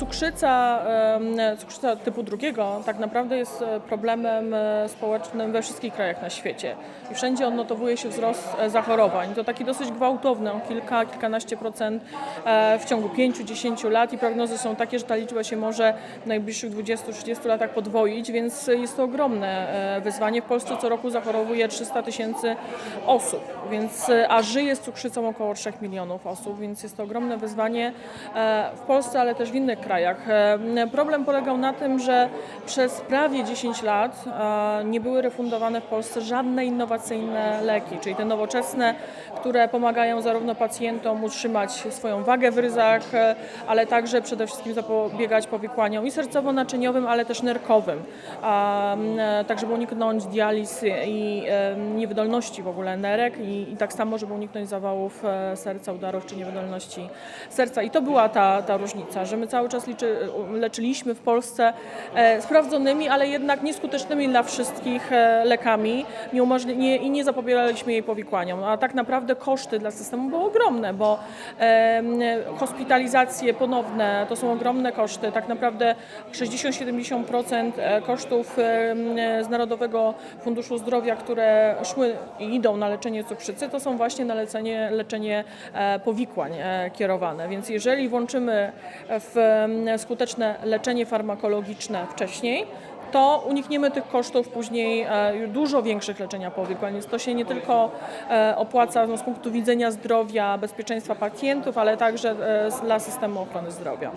Cukrzyca, cukrzyca typu drugiego tak naprawdę jest e, problemem e, społecznym we wszystkich krajach na świecie. I wszędzie odnotowuje się wzrost e, zachorowań. To taki dosyć gwałtowny, o kilka, kilkanaście procent w ciągu 5-10 lat i prognozy są takie, że ta liczba się może w najbliższych 20-30 latach podwoić, więc jest to ogromne wyzwanie. W Polsce co roku zachorowuje 300 tysięcy osób, więc, a żyje z cukrzycą około 3 milionów osób, więc jest to ogromne wyzwanie w Polsce, ale też w innych krajach. E, Problem polegał na tym, że przez prawie 10 lat e, nie były refundowane w Polsce żadne innowacyjne leki, czyli te nowoczesne, które pomagają zarówno pacjentom utrzymać swoją wagę w ryzach, e, ale także przede wszystkim zapobiegać powikłaniom i sercowo-naczyniowym, ale też nerkowym, tak żeby uniknąć dializ i niewydolności w ogóle nerek i, i tak samo, żeby uniknąć zawałów serca, udarów czy niewydolności serca. I to była ta, ta różnica, że my cały czas liczy, leczyliśmy w Polsce e, sprawdzonymi, ale jednak nieskutecznymi dla wszystkich e, lekami nie nie, i nie zapobieraliśmy jej powikłaniom. A tak naprawdę koszty dla systemu były ogromne, bo e, hospitalizacje ponowne to są ogromne koszty. Tak naprawdę 60-70% e, kosztów e, z Narodowego Funduszu Zdrowia, które szły i idą na leczenie cukrzycy, to są właśnie na leczenie, leczenie e, powikłań e, kierowane. Więc jeżeli włączymy w skuteczne leczenie farmakologiczne wcześniej, to unikniemy tych kosztów później e, dużo większych leczenia powikłań. Więc to się nie tylko e, opłaca no, z punktu widzenia zdrowia, bezpieczeństwa pacjentów, ale także e, dla systemu ochrony zdrowia.